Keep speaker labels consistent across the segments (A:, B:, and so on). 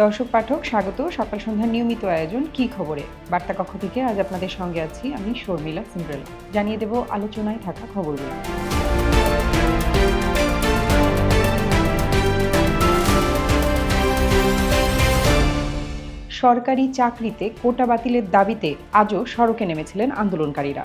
A: দর্শক, পাঠক, স্বাগত। সকাল সন্ধ্যার নিয়মিত আয়োজন, কি খবরে? বার্তা কক্ষ থেকে আজ আপনাদের সঙ্গে আছি আমি শর্মিলা সিমরেলা জানিয়ে দেব আলোচনায় থাকা খবরগুলো। সরকারি চাকরিতে কোটা বাতিলের দাবিতে আজও সড়কে নেমেছিলেন আন্দোলনকারীরা।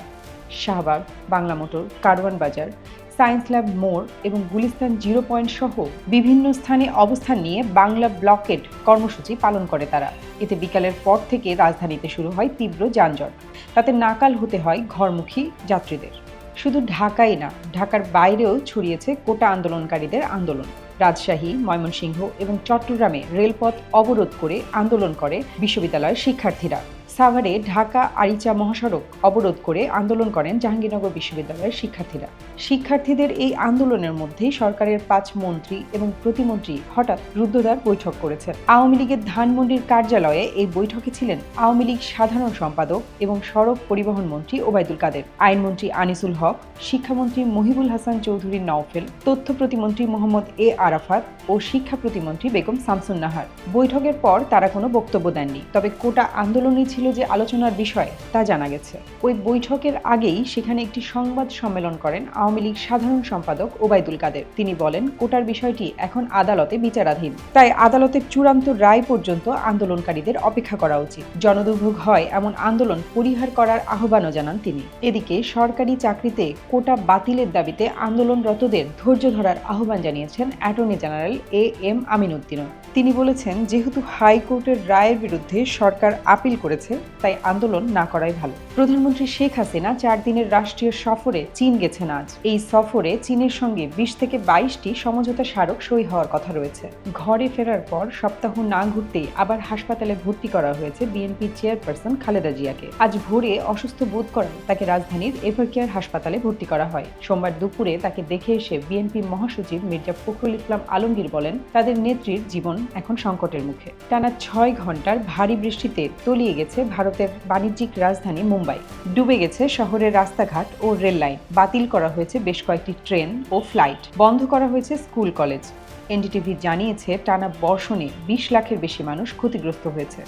A: শাহবাগ বাংলা মোটর কারওয়ান বাজার সায়েন্স ল্যাব মোড় এবং গুলিস্তান জিরো পয়েন্ট সহ বিভিন্ন স্থানে অবস্থান নিয়ে বাংলা ব্লকেড কর্মসূচি পালন করে তারা। এতে বিকালের পর থেকে রাজধানীতে শুরু হয় তীব্র যানজট। তাতে নাকাল হতে হয় ঘরমুখী যাত্রীদের। শুধু ঢাকাই না, ঢাকার বাইরেও ছড়িয়েছে কোটা আন্দোলনকারীদের আন্দোলন। রাজশাহী, ময়মনসিংহ এবং চট্টগ্রামে রেলপথ অবরোধ করে আন্দোলন করে বিশ্ববিদ্যালয়ের শিক্ষার্থীরা। সাভারে ঢাকা আরিচা মহাসড়ক অবরোধ করে আন্দোলন করেন জাহাঙ্গীরনগর বিশ্ববিদ্যালয়ের শিক্ষার্থীরা। শিক্ষার্থীদের এই আন্দোলনের মধ্যেই সরকারের পাঁচ মন্ত্রী এবং প্রতিমন্ত্রী হঠাৎ রুদ্ধদ্বার বৈঠক করেছেন। আওয়ামী লীগের ধানমন্ডির কার্যালয়ে এই বৈঠকে ছিলেন আওয়ামী লীগ সাধারণ সম্পাদক এবং সড়ক পরিবহন মন্ত্রী ওবায়দুল কাদের। আইনমন্ত্রী আনিসুল হক, শিক্ষামন্ত্রী মহিবুল হাসান চৌধুরী নওফেল, তথ্য প্রতিমন্ত্রী মোহাম্মদ এ আরাফাত ও শিক্ষা প্রতিমন্ত্রী বেগম শামসুন নাহার বৈঠকের পর তারা কোনো বক্তব্য দেননি, তবে কোটা আন্দোলনই ছিল যে আলোচনার বিষয়, তা জানা গেছে। ওই বৈঠকের আগেই সেখানে একটি সংবাদ সম্মেলন করেন আওয়ামী লীগ সাধারণ সম্পাদক ওবায়দুল কাদের। তিনি বলেন, কোটার বিষয়টি এখন আদালতে বিচারাধীন। তাই আদালতের চূড়ান্ত রায় পর্যন্ত আন্দোলনকারীদের অপেক্ষা করা উচিত। জনদুর্ভোগ হয় এমন আন্দোলন পরিহার করার আহ্বানও জানান তিনি। এদিকে সরকারি চাকরিতে কোটা বাতিলের দাবিতে আন্দোলনরতদের ধৈর্য ধরার আহ্বান জানিয়েছেন অ্যাটর্নি জেনারেল এ এম আমিনুদ্দিনও তিনি বলেছেন, যেহেতু হাইকোর্টের রায়ের বিরুদ্ধে সরকার আপিল করেছে তাই আন্দোলন না করাই ভালো। প্রধানমন্ত্রী শেখ হাসিনা চার দিনের রাষ্ট্রীয় সফরে চীন গেছেন আজ। এই সফরে চীনের সঙ্গে বিশ থেকে বাইশটি সমঝোতা স্মারক সই হওয়ার কথা রয়েছে। ঘরে ফেরার পর সপ্তাহ না ঘুরতেই আবার হাসপাতালে ভর্তি করা হয়েছে বিএনপি চেয়ারপারসন খালেদা জিয়াকে। আজ ভোরে অসুস্থ বোধ করায় তাকে রাজধানীর এভারকেয়ার হাসপাতালে ভর্তি করা হয়। সোমবার দুপুরে তাকে দেখে এসে বিএনপি মহাসচিব মির্জা ফখরুল ইসলাম আলমগীর বলেন, তাদের নেত্রীর জীবন এখন সংকটের মুখে। টানা ছয় ঘণ্টার ভারী বৃষ্টিতে তলিয়ে গেছে ভারতের বাণিজ্যিক রাজধানী মুম্বাই। ডুবে গেছে শহরের রাস্তাঘাট ও রেল লাইন। বাতিল করা হয়েছে বেশ কয়েকটি ট্রেন ও ফ্লাইট। বন্ধ করা হয়েছে স্কুল, কলেজ। এনডিটিভি জানিয়েছে, টানা বর্ষণে বিশ লাখের বেশি মানুষ ক্ষতিগ্রস্ত হয়েছে।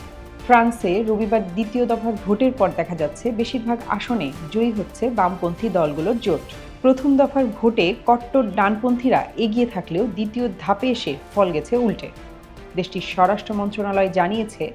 A: ফ্রান্সে রবিবার দ্বিতীয় দফার ভোটের পর দেখা যাচ্ছে, বেশিরভাগ আসনে জয়ী হচ্ছে বামপন্থী দলগুলোর জোট। প্রথম দফার ভোটে কট্টর ডানপন্থীরা এগিয়ে থাকলেও দ্বিতীয় ধাপে এসে ফল গেছে উল্টে। দেশটির স্বরাষ্ট্র মন্ত্রণালয় জানিয়েছে,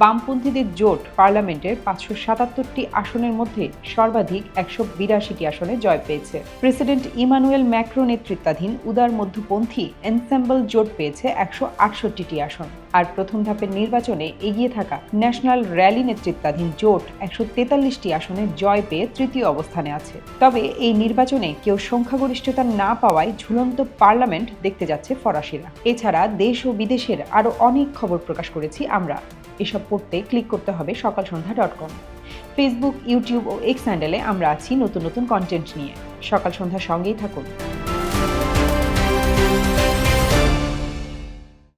A: বামপন্থীদের জোট পার্লামেন্টের পাঁচশো সাতাত্তরটি আসনের মধ্যে সর্বাধিক একশো বিরাশিটি আসনে জয় পেয়েছে। প্রেসিডেন্ট ইমানুয়েল ম্যাক্রো নেতৃত্বাধীন উদার মধ্যপন্থী এনসেম্বল জোট পেয়েছে একশো আটষট্টিটি আসন। আর প্রথম ধাপের নির্বাচনে এগিয়ে থাকা ন্যাশনাল র্যালি নেতৃত্বাধীন জোট একশো তেতাল্লিশটি আসনে জয় পেয়ে তৃতীয় অবস্থানে আছে। তবে এই নির্বাচনে কেউ সংখ্যাগরিষ্ঠতা না পাওয়ায় ঝুলন্ত পার্লামেন্ট দেখতে যাচ্ছে ফরাসিরা। এছাড়া দেশ ও বিদেশের আরও অনেক খবর প্রকাশ করেছি আমরা। এসব পড়তে ক্লিক করতে হবে Sakal Sandhya dot com. Facebook, YouTube ও এক্স হ্যান্ডেলে আমরা আছি নতুন নতুন কন্টেন্ট নিয়ে। সকাল সন্ধ্যা সঙ্গেই থাকুন।